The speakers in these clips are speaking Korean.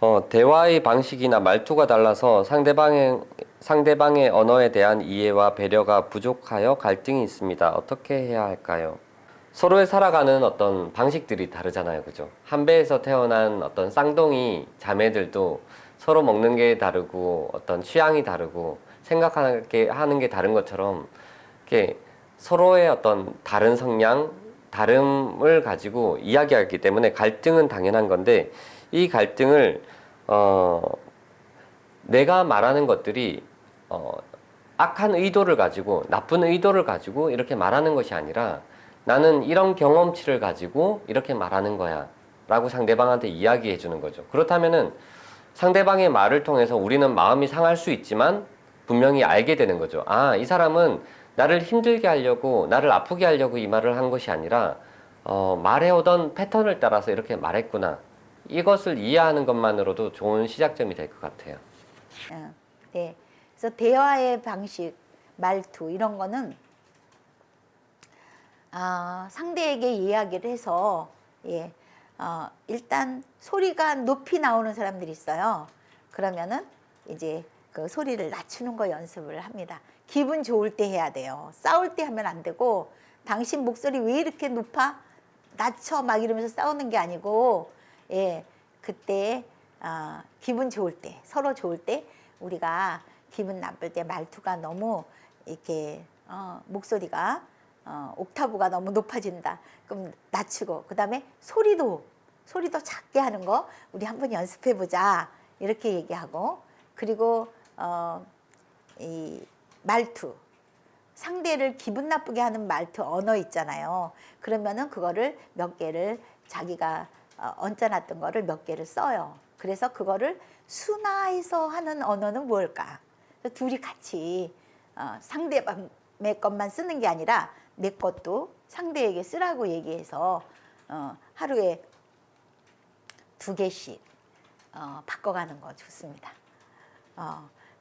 어, 대화의 방식이나 말투가 달라서 상대방의 상대방의 언어에 대한 이해와 배려가 부족하여 갈등이 있습니다. 어떻게 해야 할까요? 서로의 살아가는 어떤 방식들이 다르잖아요. 그죠? 한 배에서 태어난 어떤 쌍둥이 자매들도 서로 먹는 게 다르고 어떤 취향이 다르고 생각하는 게 하는 게 다른 것처럼 이렇게 서로의 어떤 다른 성향, 다름을 가지고 이야기하기 때문에 갈등은 당연한 건데 이 갈등을 어 내가 말하는 것들이 어 악한 의도를 가지고 나쁜 의도를 가지고 이렇게 말하는 것이 아니라 나는 이런 경험치를 가지고 이렇게 말하는 거야 라고 상대방한테 이야기해 주는 거죠. 그렇다면은 상대방의 말을 통해서 우리는 마음이 상할 수 있지만 분명히 알게 되는 거죠. 아 이 사람은 나를 힘들게 하려고 나를 아프게 하려고 이 말을 한 것이 아니라 어, 말해오던 패턴을 따라서 이렇게 말했구나 이것을 이해하는 것만으로도 좋은 시작점이 될 것 같아요 어, 네. 그래서 대화의 방식, 말투 이런 거는 아, 상대에게 이야기를 해서 예, 어, 일단 소리가 높이 나오는 사람들이 있어요. 그러면은 이제 그 소리를 낮추는 거 연습을 합니다. 기분 좋을 때 해야 돼요. 싸울 때 하면 안 되고 당신 목소리 왜 이렇게 높아? 낮춰 막 이러면서 싸우는 게 아니고 예 그때 아, 기분 좋을 때 서로 좋을 때 우리가 기분 나쁠 때 말투가 너무 이렇게 어, 목소리가 어, 옥타브가 너무 높아진다. 그럼 낮추고 그 다음에 소리도 소리도 작게 하는 거 우리 한번 연습해 보자 이렇게 얘기하고 그리고 어, 이 말투 상대를 기분 나쁘게 하는 말투 언어 있잖아요. 그러면은 그거를 몇 개를 자기가 어, 얹어놨던 거를 몇 개를 써요. 그래서 그거를 순화해서 하는 언어는 뭘까? 둘이 같이 어, 상대방의 것만 쓰는 게 아니라 내 것도 상대에게 쓰라고 얘기해서 어, 하루에 두 개씩 어, 바꿔가는 거 좋습니다.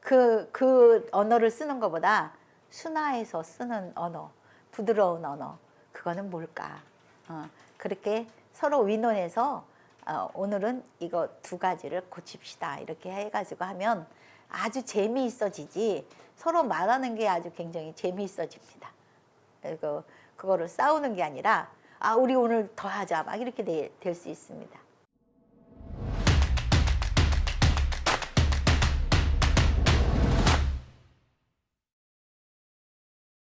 어, 그, 그 언어를 쓰는 것보다 순화해서 쓰는 언어, 부드러운 언어, 그거는 뭘까? 어, 그렇게 서로 의논해서 어, 오늘은 이거 두 가지를 고칩시다. 이렇게 해가지고 하면 아주 재미있어지지 서로 말하는 게 아주 굉장히 재미있어집니다. 그리고 그거를 싸우는 게 아니라 아, 우리 오늘 더 하자. 막 이렇게 될 수 있습니다.